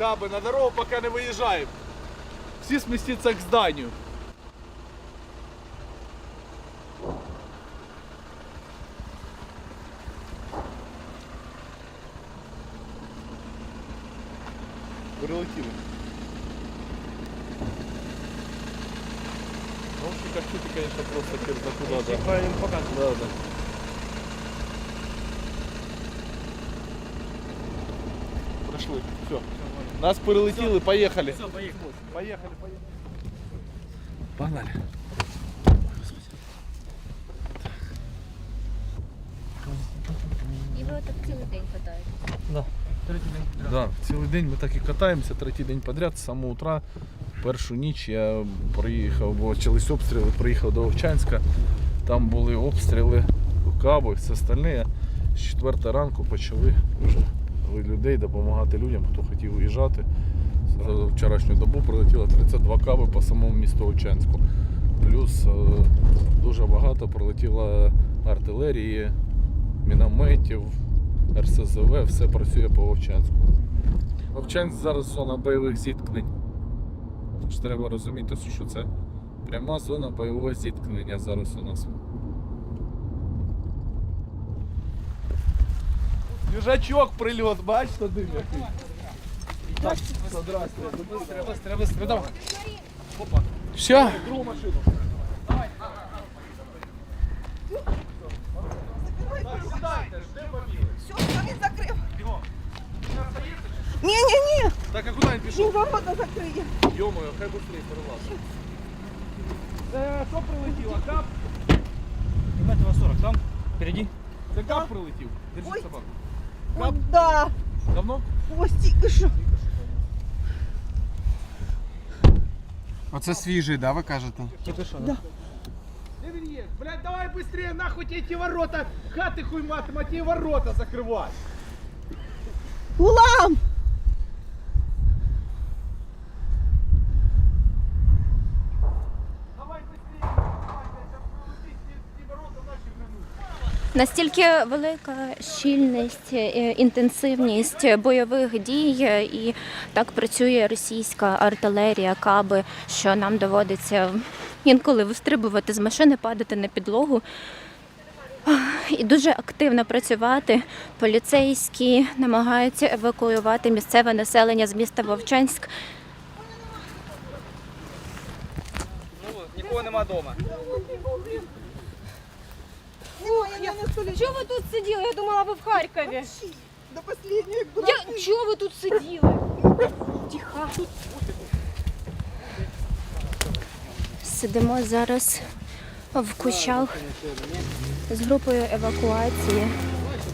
Каби, на дорогу пока не выезжаем. Все сместиться к зданню. Прилетіли. Наушниках чути, конечно, просто кирда куда да. Типа Правильно показывает. Да, да. Прошли. Все. Нас перелетіли, поїхали. Все, поехали. Поїхали, поїхали. Погнали. І ви так цілий день катаєтесь. Да. Третій день підряд. Да, цілий день ми так і катаємося, третій день підряд, з самого утра. Першу ніч я приїхав, бо почались обстріли, приїхав до Овчанська. Там були обстріли у Кабу, все остальне. З 4 ранку почали вже людей допомагати людям, хто хотів уїжджати. За вчорашню добу прилетіло 32 каби по самому місту Овчанську. Плюс е, дуже багато прилетіло артилерії, мінометів, РСЗВ, все працює по Вовчанську. Вовчанськ зараз зона бойових зіткнень. Тож треба розуміти, що це пряма зона бойового зіткнення зараз у нас. Їжачок прильот, бачите, дим який. Так, здрасте. Треба, треба, треба. Все? Другу машину. Все, що він закрив. Ні, ні, ні, Так, а куди він він пішов? ворота закриє. Йомою, хай швидше перелазить. Е, Що прилетіло? Кап? Метрова 40, там, впереди. Це кап прилетів. Ой. Держи Собаку. Ой, да. Давно? Ось тільки що. Оце свіжий, да, ви кажете? Тільки що, Да. Де він є? Блядь, давай быстрее, нахуй тебе ті ворота, хати хуй матом, а ті ворота закривай. Гулам! Давай быстрее, давай, сейчас прилетить, ті, ті ворота наші грануть. Настільки велика щільність, е, інтенсивність бойових дій е, і так працює російська артилерія, каби, що нам доводиться інколи вистрибувати з машини, падати на підлогу. І дуже активно працювати. Поліцейські намагаються евакуювати місцеве населення з міста Вовчанськ. Нікого нема вдома. Я. Чого ви тут сиділи? Я думала, ви в Харкові. До останнього, як Я... Чого ви тут сиділи? Тихо. Сидимо зараз в кущах з групою евакуації,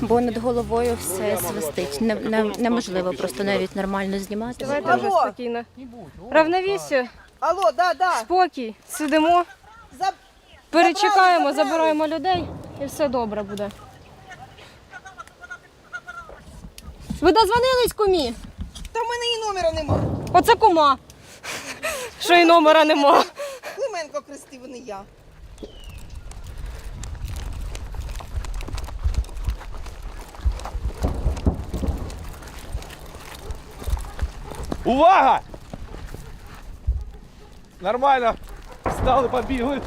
бо над головою все свистить. Не, не- неможливо просто навіть нормально знімати. Давайте Алло. вже спокійно. Равновісія, Алло, да, да. спокій, сидимо, За... перечекаємо, забираємо людей і все добре буде. Ви дозвонились кумі? Та в мене і номера нема. Оце кума. Що і номера нема. Клименко крестив, а не я. Увага! Нормально. Встали, побігли.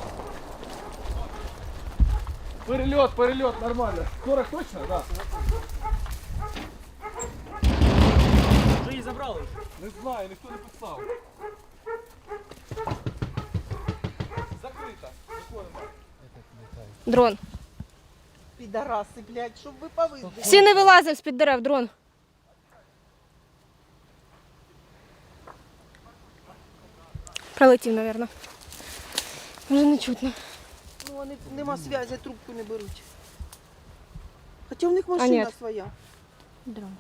Перельот, перельот, нормально. 40 точно? Да. Вже її забрали. Не знаю, ніхто не писав. Закрита. Нікого. Дрон. Підараси, блядь, щоб ви повиздили. Всі не вилазимо з-під дерев, дрон. Прилетів, мабуть. Вже не чутно Ну, вони нема зв'язі, трубку не беруть. Хоча в них машина ні. своя. Дрон.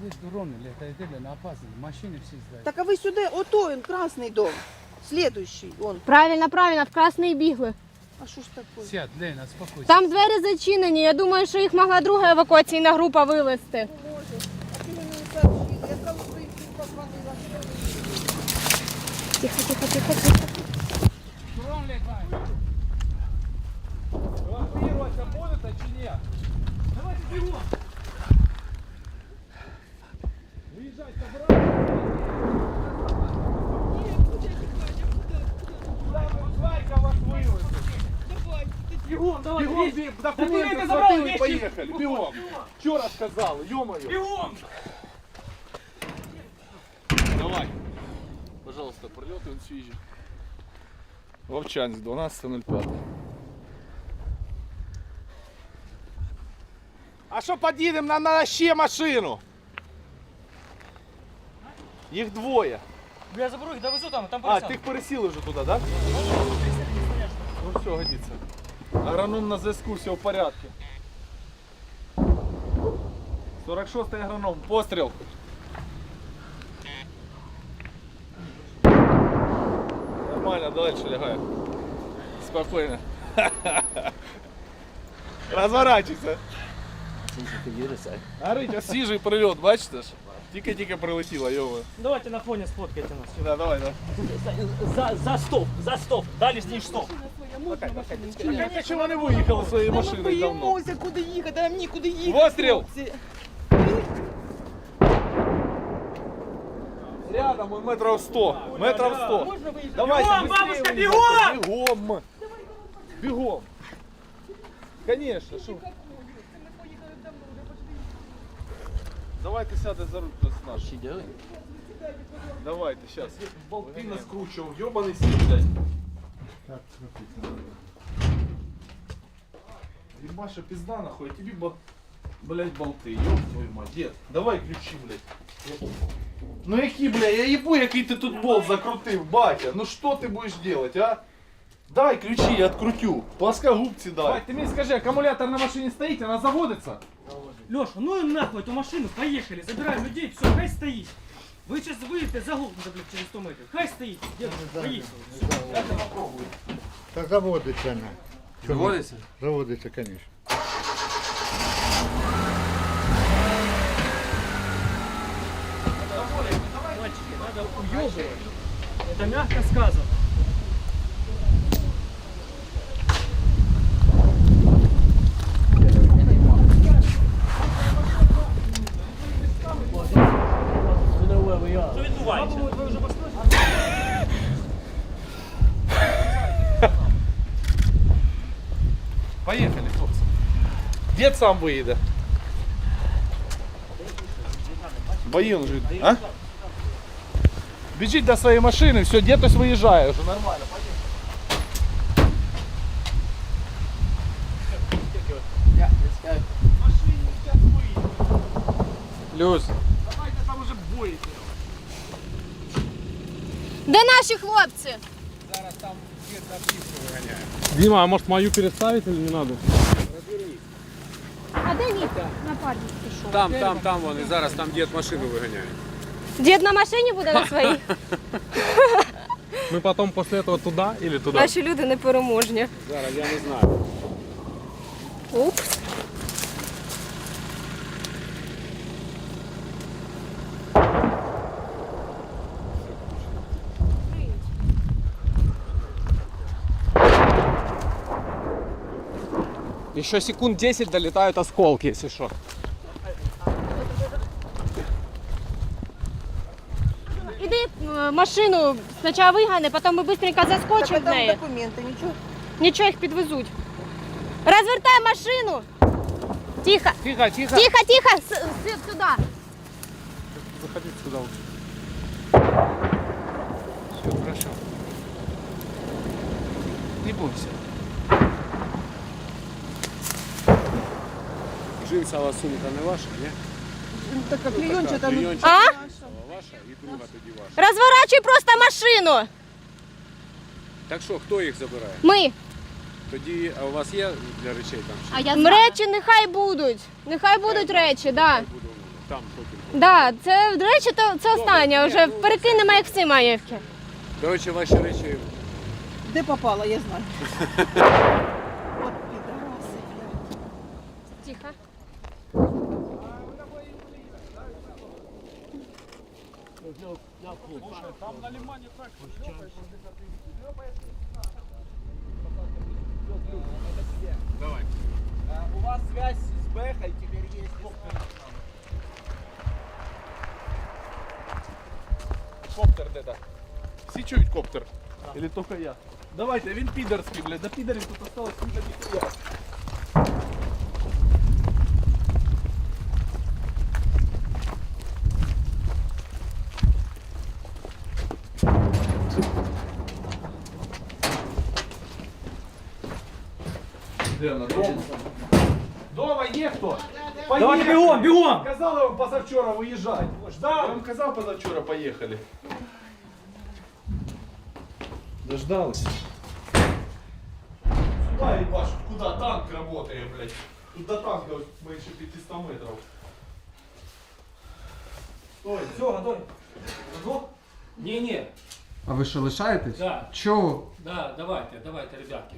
Здесь дроны летают, на опасные. Машины все сдают. Так а ви сюди, ото він, красний дом. Слідуючий, он. Правильно, правильно, в красний бігли. А що ж таке? Сядь, Лена, успокойся. Там двері зачинені. Я думаю, що їх могла друга евакуаційна група вивезти. А ти мені не сообщила, я сразу своїх всіх позвонила. Тихо, тихо, тихо, тихо. Евакуироваться будете чи ні? Давайте бігом. Зайка вас вивезли. Бігом, давай. Бігом, бігом. бі- документи Документи схватили забрали, і вещи. поїхали. Бігом. Вчора сказали, йомаю. Бігом. Давай. Пожалуйста, прильоти він свіжі. Вовчанськ, 12.05. А що подійдемо на, на ще машину? Їх двоє. Я заберу їх, довезу там, там А, пересяду. ти їх пересіли вже туди, так? Да? Ну все, годиться. Агроном на зв'язку, все в порядку. 46-й агроном, постріл. Нормально, дальше лягай. Спокойно. Розворачуйся. А Ритя, свіжий прильот, бачите ж? Тільки-тільки прилетіло, йомо. Давайте на фоні сфоткайте нас. Да, давай, да. За, за стоп, за стоп. Далі ж ніж стоп. А чому вони виїхали своєю Ми машиною давно? боїмося, куди їхати, нам нікуди їхати. Постріл! хлопці. Рядом, он метров 100. Метров 100. Давайте, Бегом, быстрее бабушка, уезжайте. бегом! Бегом! Бегом! Конечно, что? Давайте сядь за руль с наш. Давайте, сейчас. Болты наскручивал, ёбаный сидь, блядь. Ебаша пизда нахуй, а тебе, бо- блядь, болты, ёб твою мать, дед. Давай ключи, блядь. Ну які, бля, я їбу, який ти тут болт закрутив, батя. Ну що ти будеш делать, а? Дай ключи, я открутю. Плоскогубці дай. Бать, ти мені скажи, акумулятор на машині стоїть, вона заводиться? Леша, ну и нахуй эту машину, поехали, забираем людей, все, хай стоит. Вы сейчас выйдете, заглохнете, блядь, через 100 метров. Хай стоит, дед, поехали. Та заводиться вона. Заводиться? Заводиться, звісно. надо уебывать. Это мягко сказано. Що відбувається? Ви вже послухали? Поїхали, хлопці. Дід сам виїде. Боїн вже. А? Біжіть до своєї машини, все, дід ось виїжджає вже нормально. Люсь. Давайте там уже боїте. Де наші хлопці? Дима, а может мою переставить или не надо? А де Ніка? Напарник пішов. Там, там, там вони. Зараз там дід машину виганяє. Дід на машині буде на своїй. Ми потім після цього туди или туди? Наші люди непереможні. Зараз я не знаю. Упс. Еще секунд 10 долетают осколки, если что. Машину спочатку вигани, потім ми швидко Так, заскочимо а в неї. документи, нічого. Нічого їх підвезуть. Розвертай машину. Тихо, Тихо, тихо. тихо, тихо. С- с- Сюди. Заходите сюда. Все, хорошо. Не бойся. Джинсова сумка не ваша, ні? Ну, Така клейончата, ну, клейончата. А? Ваша і друга тоді ваша. Розворачуй просто машину. Так що, хто їх забирає? Ми. Тоді, а у вас є для речей там? Чи Речі нехай будуть. Нехай будуть речі, да. там потім? Да, це речі, то це останнє. Вже перекинемо як всі маєвки. Коротше, ваші речі де попала, я знаю. Там на лимане так Давай. У вас связь с Бэхой теперь есть. Коптер. Коптер где-то. Все чуют коптер? Да. Или только я? Давайте, вин підерський, блядь, да підерів тут осталось ніхто ніхуя. Дома є хто? Давайте бегом, бегом! Казали вам позавчора виїжджати. Ждав? Я вам казав позавчора поїхали. Дождались. Сюда ебашут, куда танк работает, блядь. Тут до танка меньше 500 метров. Стой, Все, готові? Готов? Не-не, А ви що лишаєтесь? да, Чого? да, давайте, давайте, ребятки.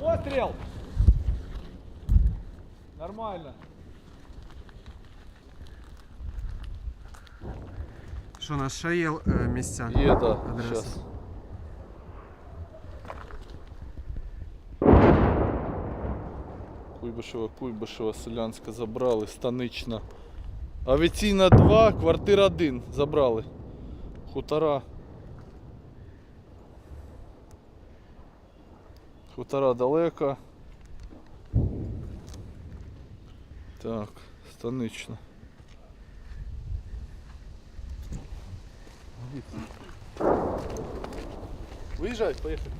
Пострел! Нормально. Що у нас ще є е, місця? Є, да, Адреса. сейчас. Куйбишева, Куйбишева, Селянська забрали, Станична. Авіційна 2, квартира 1 забрали. Хутора. Хутора далеко. Так, Станична. Виїжджай, поїхали.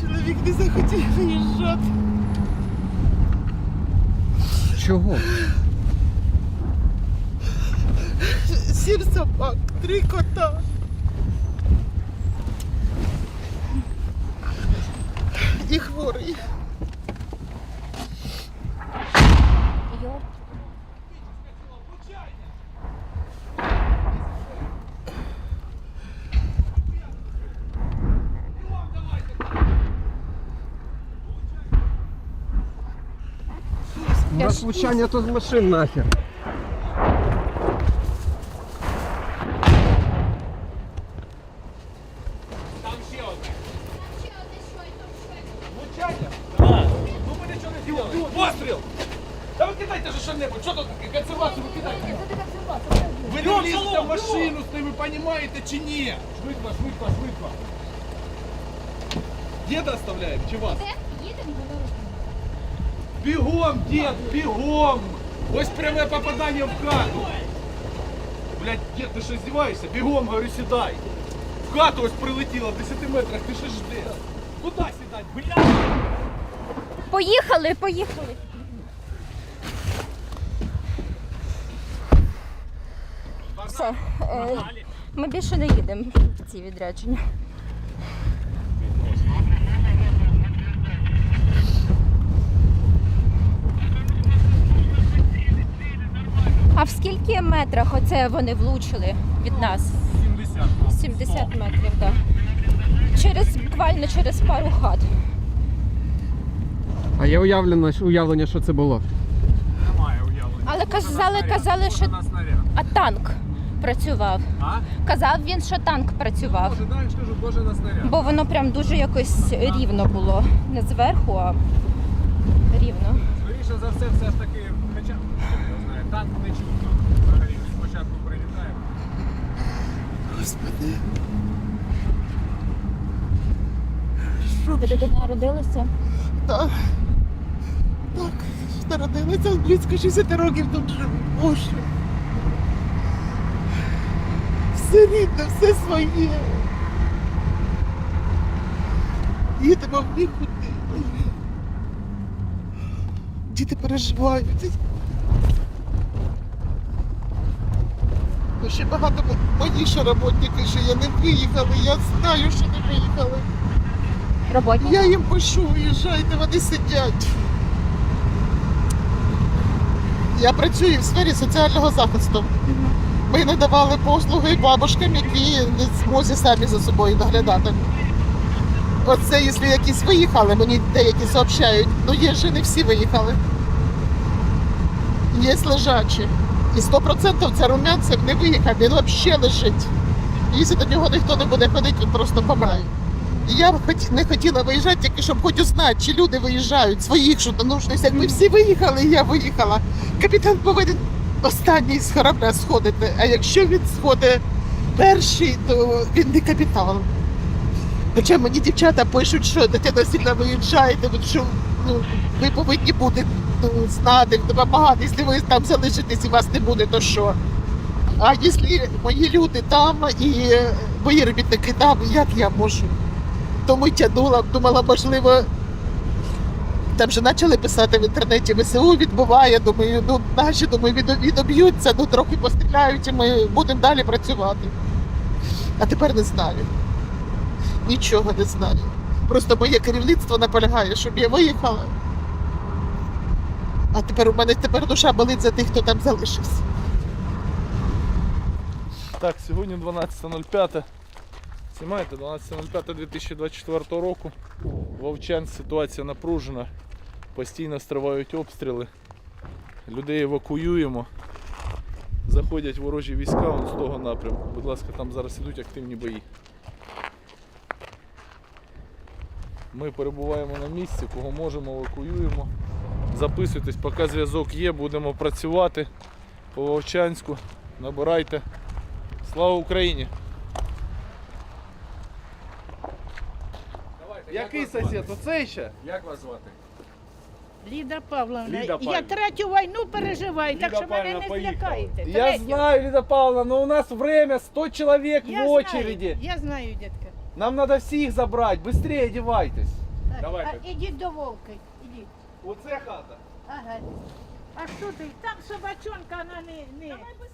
Чоловік не захотів виїжджати. Чого? Сім собак, три кота. І хворий. Йоп. У нас влучання тут з машин нахер. Постріл! Та ви кидайте же що-небудь, що тут таке? Консервацію ви кидайте. Ви не влізете в машину з ними, розумієте чи ні? Швидко, швидко, швидко. Діда оставляємо чи вас? Бігом, дід, бігом! Ось пряме попадання в хату. Блядь, дід, ти що здіваєшся? Бігом, говорю, сідай. В хату ось прилетіло в 10 метрах, ти що ждеш? Куди сідати? Блядь! Поїхали, поїхали. Все, е, ми більше не їдемо в ці відрядження. А в скільки метрах оце вони влучили від нас? 70. 70 метрів, так. Через буквально через пару хат. А є уявлення, уявлення, що це було? Немає уявлення. Але казали, казали, що а танк працював. А? Казав він, що танк працював. Може, далі ж кажу, боже на снаряд. Бо воно прям дуже якось рівно було. Не зверху, а рівно. Скоріше за все, все ж таки, хоча б, хто знає, танк не чутно. Взагалі, спочатку прилітає. Господи. Ви тут народилися? Так. Так, народилася близько 60 років тут живу. Боже. Все рідне, все своє. Їдемо в нікуди. Діти переживають. Ще багато мої ще роботники, що я не виїхали, я знаю, що не виїхали. Роботні? Я їм пишу, виїжджайте, вони сидять. Я працюю в сфері соціального захисту. Ми надавали послуги бабушкам, які не змозі самі за собою доглядати. Оце, якщо якісь виїхали, мені деякі сообщають, ну є ж не всі виїхали. Є лежачі. І 100% це румянцев не виїхав, він взагалі лежить. Якщо до нього ніхто не буде ходити, він просто помре. Я б не хотіла виїжджати, тільки щоб хоч узнати, чи люди виїжджають своїх, що ну, щось, якби всі виїхали, і я виїхала. Капітан повинен останній з корабля сходити. А якщо він сходить перший, то він не капітан. Хоча мені дівчата пишуть, що дитина сильно виїжджаєте, от що ну, ви повинні бути ну, знати, допомагати. Якщо ви там залишитесь і вас не буде, то що? А якщо мої люди там і мої робітники там, як я можу? Тому й тягнула, думала, можливо, там же почали писати в інтернеті ВСУ відбуває. Думаю, ну наші думаю, відоб'ються, ну трохи постріляють, і ми будемо далі працювати. А тепер не знаю. Нічого не знаю. Просто моє керівництво наполягає, щоб я виїхала. А тепер у мене тепер душа болить за тих, хто там залишився. Так, сьогодні 12.05. Знімаєте 12.05.2024 року. Вовчан ситуація напружена. Постійно стривають обстріли. Людей евакуюємо. Заходять ворожі війська з того напрямку. Будь ласка, там зараз ідуть активні бої. Ми перебуваємо на місці, кого можемо, евакуюємо. Записуйтесь, поки зв'язок є, будемо працювати по Вовчанську. Набирайте. Слава Україні! Який як вас звати? сусід? Оцей ще? Як вас звати? Ліда Павловна, Ліда я Павлівна. третю війну переживаю, так Ліда що мене Павлівна не поїхала. злякаєте. Я Третю. знаю, Лида Павловна, но у нас время 100 человек Я в знаю, очереди. Я знаю, дітка. Нам надо всех забрать, быстрее одевайтесь. Так, Давайте. А, ідіть до вовки, ідіть. Оце хата. Ага. А що ти? Там собачонка, вона не... не... Давай швидше